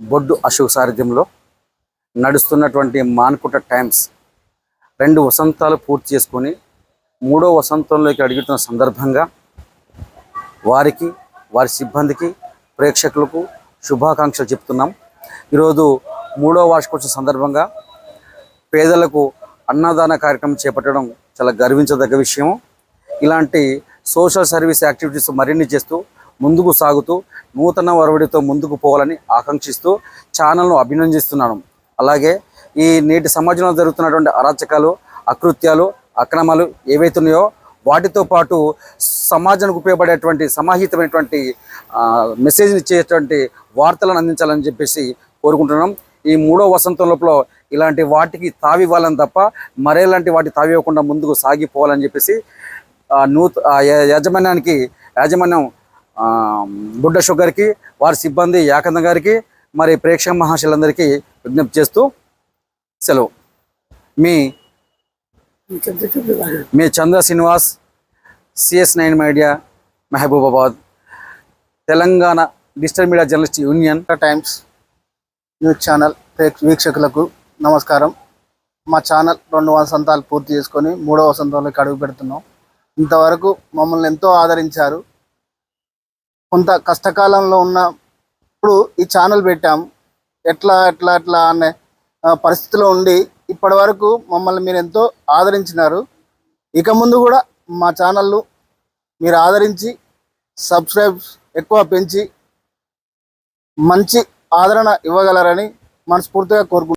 బొడ్డు అశోక్ సారథ్యంలో నడుస్తున్నటువంటి మాన్కుట టైమ్స్ రెండు వసంతాలు పూర్తి చేసుకొని మూడో వసంతంలోకి అడుగుతున్న సందర్భంగా వారికి వారి సిబ్బందికి ప్రేక్షకులకు శుభాకాంక్షలు చెప్తున్నాం. ఈరోజు మూడో వార్షికోత్సవం సందర్భంగా పేదలకు అన్నదాన కార్యక్రమం చేపట్టడం చాలా గర్వించదగ్గ విషయం ఇలాంటి సోషల్ సర్వీస్ యాక్టివిటీస్ మరిన్ని చేస్తూ ముందుకు సాగుతూ నూతన వరవడితో ముందుకు పోవాలని ఆకాంక్షిస్తూ ఛానల్ను అభినందిస్తున్నాను. అలాగే ఈ నేటి సమాజంలో జరుగుతున్నటువంటి అరాచకాలు అకృత్యాలు అక్రమాలు ఏవైతున్నాయో వాటితో పాటు సమాజానికి ఉపయోగపడేటువంటి సమాహితమైనటువంటి మెసేజ్ని ఇచ్చేటువంటి వార్తలను అందించాలని చెప్పేసి కోరుకుంటున్నాం. ఈ మూడో వసంతం లోపల ఇలాంటి వాటికి తావివ్వాలని తప్ప మరేలాంటి వాటి తావివ్వకుండా ముందుకు సాగిపోవాలని చెప్పేసి ఆ, నూత యాజమాన్యానికి యాజమాన్యం బుడ్డ షుగర్కి వారి సిబ్బంది యాకంద గారికి మరి ప్రేక్షక మహాశులందరికీ విజ్ఞప్తి చేస్తూ సెలవు. మీ మీ Chandra Srinivas CS nine media Mahabubabad Telangana digital media journalist union Times news channel ప్రేక్ష వీక్షకులకు నమస్కారం. మా ఛానల్ రెండు వసంతాలు పూర్తి చేసుకొని మూడవ వసంతంలోకి అడుగు పెడుతున్నాం. ఇంతవరకు మమ్మల్ని ఎంతో ఆదరించారు. కొంత కష్టకాలంలో ఉన్నప్పుడు ఈ ఛానల్ పెట్టాం. ఎట్లా ఎట్లా ఎట్లా అనే పరిస్థితిలో ఉండి ఇప్పటి వరకు మమ్మల్ని మీరు ఎంతో ఆదరించినారు. ఇక ముందు కూడా మా ఛానల్ను మీరు ఆదరించి సబ్స్క్రైబ్స్ ఎక్కువ పెంచి మంచి ఆదరణ ఇవ్వగలరని మనస్ఫూర్తిగా కోరుకుంటున్నాను